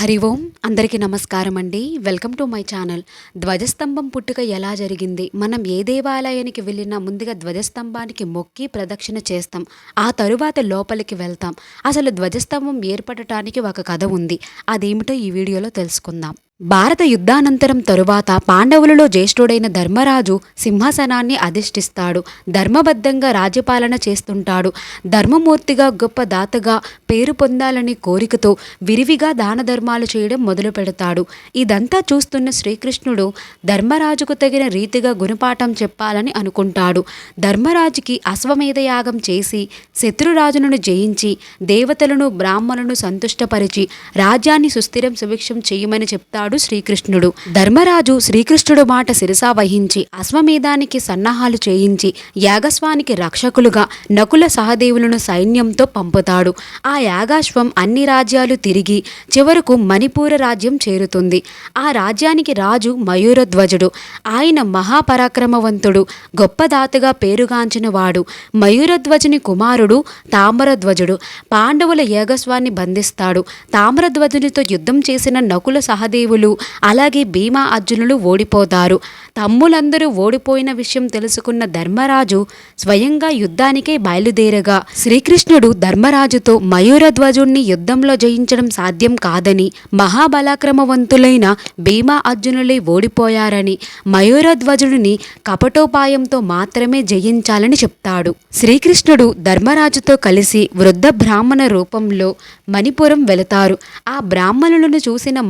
హరి ఓం అందరికీ నమస్కారం అండి. Welcome to my channel. ధ్వజస్తంభం పుట్టుక ఎలా జరిగింది? మనం ఏ దేవాలయానికి వెళ్ళినా ముందుగా ధ్వజస్తంభానికి మొక్కి ప్రదక్షిణ చేస్తాం. ఆ తరువాత లోపలికి వెళ్తాం. అసలు ధ్వజస్తంభం ఏర్పడటానికి ఒక కథ ఉంది. అదేమిటో ఈ వీడియోలో తెలుసుకుందాం. భారత యుద్ధానంతరం తరువాత పాండవులలో జ్యేష్ఠుడైన ధర్మరాజు సింహాసనాన్ని అధిష్ఠిస్తాడు. ధర్మబద్ధంగా రాజ్యపాలన చేస్తుంటాడు. ధర్మమూర్తిగా గొప్ప దాతగా పేరు పొందాలనే కోరికతో విరివిగా దాన ధర్మాలు చేయడం మొదలు పెడతాడు. ఇదంతా చూస్తున్న శ్రీకృష్ణుడు ధర్మరాజుకు తగిన రీతిగా గుణపాఠం చెప్పాలని అనుకుంటాడు. ధర్మరాజుకి అశ్వమేధయాగం చేసి శత్రురాజును జయించి దేవతలను బ్రాహ్మణులను సంతుష్టపరిచి రాజ్యాన్ని సుస్థిరం సుభిక్షం చేయమని చెప్తాడు. శ్రీకృష్ణుడు. ధర్మరాజు శ్రీకృష్ణుడు మాట శిరసా వహించి అశ్వమేధానికి సన్నాహాలు చేయించి యాగస్వానికి రక్షకులుగా నకుల సహదేవులను సైన్యంతో పంపుతాడు. ఆ యాగాశ్వం అన్ని రాజ్యాలు తిరిగి చివరకు మణిపూర రాజ్యం చేరుతుంది. ఆ రాజ్యానికి రాజు మయూరధ్వజుడు. ఆయన మహాపరాక్రమవంతుడు గొప్పదాతగా పేరుగాంచిన వాడు. మయూరధ్వజుని కుమారుడు తామరధ్వజుడు. పాండవుల యాగస్వాన్ని బంధిస్తాడు. తామరధ్వజునితో యుద్ధం చేసిన నకుల సహదేవులు అలాగే భీమా అర్జునులు ఓడిపోతారు. తమ్ములందరూ ఓడిపోయిన విషయం తెలుసుకున్న ధర్మరాజు స్వయంగా యుద్ధానికే బయలుదేరగా శ్రీకృష్ణుడు ధర్మరాజుతో మయూరధ్వజుణ్ణి యుద్ధంలో జయించడం సాధ్యం కాదని మహాబలాక్రమవంతులైన భీమా అర్జునులే ఓడిపోయారని మయూరధ్వజుడిని కపటోపాయంతో మాత్రమే జయించాలని చెప్తాడు. శ్రీకృష్ణుడు ధర్మరాజుతో కలిసి వృద్ధ బ్రాహ్మణ రూపంలో మణిపురం వెళతారు. ఆ బ్రాహ్మణులను చూసిన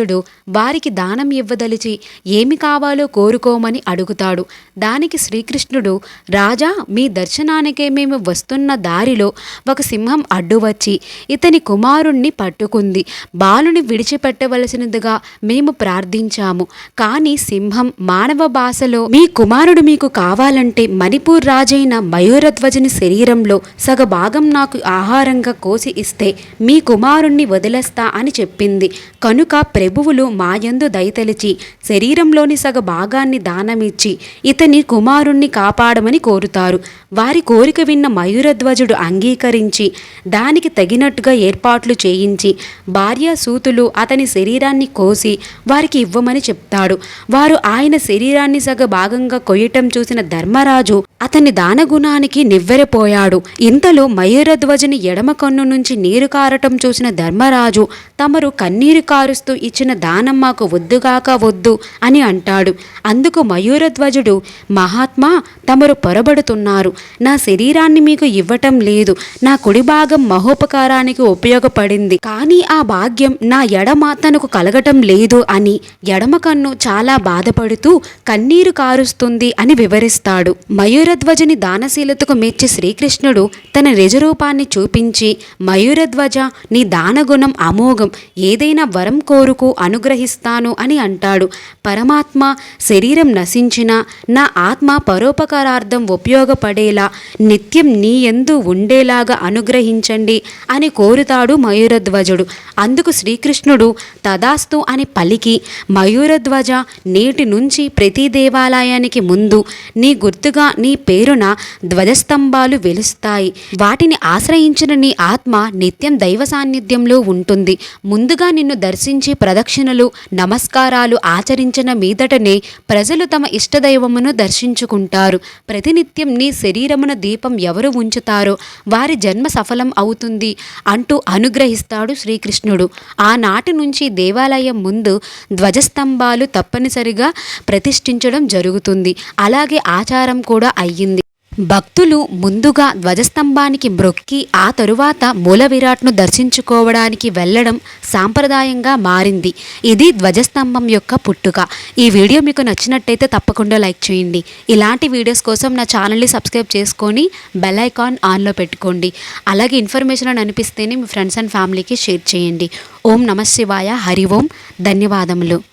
రాజుడు వారికి దానం ఇవ్వదలిచి ఏమి కావాలో కోరుకోమని అడుగుతాడు. దానికి శ్రీకృష్ణుడు రాజా మీ దర్శనానికే మేము వస్తున్న దారిలో ఒక సింహం అడ్డు వచ్చి ఇతని కుమారుణ్ణి పట్టుకుంది. బాలుని విడిచిపెట్టవలసినదిగా మేము ప్రార్థించాము. కానీ సింహం మానవ భాషలో మీ కుమారుడు మీకు కావాలంటే మణిపూర్ రాజైన మయూరధ్వజుని శరీరంలో సగ భాగం నాకు ఆహారంగా కోసి ఇస్తే మీ కుమారుణ్ణి వదిలేస్తా అని చెప్పింది. కనుక ప్రభువులు మాయందు దయతలిచి శరీరంలోని సగ భాగాన్ని దానమిచ్చి ఇతని కుమారుణ్ణి కాపాడమని కోరుతారు. వారి కోరిక విన్న మయూరధ్వజుడు అంగీకరించి దానికి తగినట్టుగా ఏర్పాట్లు చేయించి భార్యా సూతులు అతని శరీరాన్ని కోసి వారికి ఇవ్వమని చెప్తాడు. వారు ఆయన శరీరాన్ని సగ భాగంగా కొయ్యటం చూసిన ధర్మరాజు అతని దానగుణానికి నివ్వెరపోయాడు. ఇంతలో మయూరధ్వజుని ఎడమ కన్ను నుంచి నీరు కారటం చూసిన ధర్మరాజు తమరు కన్నీరు కారుస్తూ ఇచ్చిన దానం మాకు వద్దుగాక వద్దు అని అంటాడు. అందుకు మయూరధ్వజుడు మహాత్మా తమరు పొరబడుతున్నారు. నా శరీరాన్ని మీకు ఇవ్వటం లేదు. నా కుడి భాగం మహోపకారానికి ఉపయోగపడింది. కానీ ఆ భాగ్యం నా ఎడమ తనకు కలగటం లేదు అని ఎడమ కన్ను చాలా బాధపడుతూ కన్నీరు కారుస్తుంది అని వివరిస్తాడు. మయూరధ్వజుని దానశీలతకు మెచ్చి శ్రీకృష్ణుడు తన నిజరూపాన్ని చూపించి మయూరధ్వజ నీ దానగుణం అమోఘం. ఏదైనా వరం కోరుకు అనుగ్రహిస్తాను అని అంటాడు. పరమాత్మ శరీరం నశించిన నా ఆత్మ పరోపకారార్థం ఉపయోగపడేలా నిత్యం నీ ఎందు ఉండేలాగా అనుగ్రహించండి అని కోరుతాడు మయూరధ్వజుడు. అందుకు శ్రీకృష్ణుడు తదాస్తు అని పలికి మయూరధ్వజ నేటి నుంచి ప్రతి దేవాలయానికి ముందు నీ గుర్తుగా నీ పేరున ధ్వజస్తంభాలు వెలుస్తాయి. వాటిని ఆశ్రయించిన నీ ఆత్మ నిత్యం దైవ సాన్నిధ్యంలో ఉంటుంది. ముందుగా నిన్ను దర్శించి ప్రదక్షిణలు నమస్కారాలు ఆచరించిన మీదటనే ప్రజలు తమ ఇష్టదైవమును దర్శించుకుంటారు. ప్రతినిత్యం నీ శరీరమున దీపం ఎవరు ఉంచుతారో వారి జన్మ సఫలం అవుతుంది అంటూ అనుగ్రహిస్తాడు శ్రీకృష్ణుడు. ఆనాటి నుంచి దేవాలయం ముందు ధ్వజస్తంభాలు తప్పనిసరిగా ప్రతిష్ఠించడం జరుగుతుంది. అలాగే ఆచారం కూడా అయ్యింది. భక్తులు ముందుగా ధ్వజస్తంభానికి మ్రొక్కి ఆ తరువాత మూల విరాట్ను దర్శించుకోవడానికి వెళ్ళడం సాంప్రదాయంగా మారింది. ఇది ధ్వజస్తంభం యొక్క పుట్టుక. ఈ వీడియో మీకు నచ్చినట్టయితే తప్పకుండా లైక్ చేయండి. ఇలాంటి వీడియోస్ కోసం నా ఛానల్ని సబ్స్క్రైబ్ చేసుకొని బెల్ ఐకాన్ ఆన్లో పెట్టుకోండి. అలాగే ఇన్ఫర్మేషన్ అని అనిపిస్తేనే మీ ఫ్రెండ్స్ అండ్ ఫ్యామిలీకి షేర్ చేయండి. ఓం నమ శివాయ హరి ఓం. ధన్యవాదములు.